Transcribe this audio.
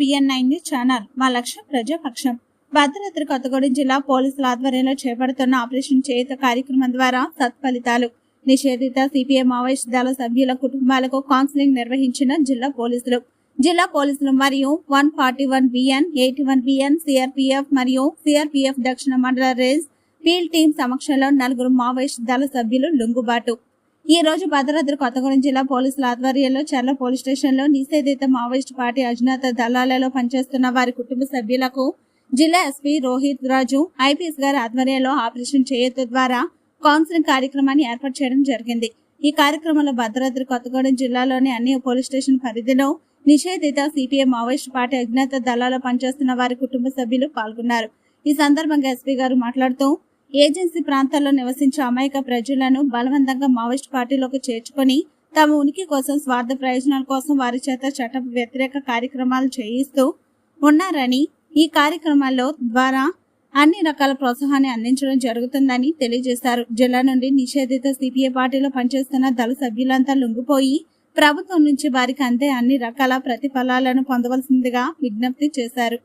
B N nine news channel. మా లక్ష్యం ప్రజాపక్షం. భద్రాద్రి కొత్తగూడెం జిల్లా పోలీసుల ఆధ్వర్యంలో చేపడుతున్న ఆపరేషన్ చేయుత కార్యక్రమం ద్వారా సత్ఫలితాలు. నిషేధిత సిపిఐ మావోయిస్ట్ దళ సభ్యుల కుటుంబాలకు కౌన్సిలింగ్ నిర్వహించిన జిల్లా పోలీసులు. జిల్లా పోలీసులు మరియు one forty one BN eighty one BN CRPF మరియు సిఆర్పిఎఫ్ దక్షిణ మండల రేంజ్ ఫీల్డ్ టీం సమక్షంలో నలుగురు మావోయిస్ట్ దళ సభ్యులు లొంగుబాటు. ఈ రోజు భద్రాద్రి కొత్తగూడెం జిల్లా పోలీసుల ఆధ్వర్యంలో చర్ల పోలీస్ స్టేషన్లో నిషేధిత మావోయిస్ట్ పార్టీ అజ్ఞాత దళాలలో పనిచేస్తున్న వారి కుటుంబ సభ్యులకు జిల్లా ఎస్పీ రోహిత్ రాజు ఐపీఎస్ గారి ఆధ్వర్యంలో ఆపరేషన్ చేయొద్దు ద్వారా కౌన్సిలింగ్ కార్యక్రమాన్ని ఏర్పాటు చేయడం జరిగింది. ఈ కార్యక్రమంలో భద్రాద్రి కొత్తగూడెం జిల్లాలోని అన్ని పోలీస్ స్టేషన్ పరిధిలో నిషేధిత సిపిఎం మావోయిస్ట్ పార్టీ అజ్ఞాత దళాలలో పనిచేస్తున్న వారి కుటుంబ సభ్యులు పాల్గొన్నారు. ఈ సందర్భంగా ఎస్పీ గారు మాట్లాడుతూ ఏజెన్సీ ప్రాంతాల్లో నివసించే అమాయక ప్రజలను బలవంతంగా మావోయిస్ట్ పార్టీలోకి చేర్చుకొని తమ ఉనికి కోసం స్వార్థ ప్రయోజనాల కోసం వారి చేత చట్ట వ్యతిరేక కార్యక్రమాలు చేయిస్తూ ఉన్నారని ఈ కార్యక్రమాల్లో ద్వారా అన్ని రకాల ప్రోత్సాహాన్ని అందించడం జరుగుతుందని తెలియజేశారు. జిల్లా నుండి నిషేధిత సిపిఐ పార్టీలో పనిచేస్తున్న దళ సభ్యులంతా లొంగిపోయి ప్రభుత్వం నుంచి వారికి అందే అన్ని రకాల ప్రతిఫలాలను పొందవలసిందిగా విజ్ఞప్తి చేశారు.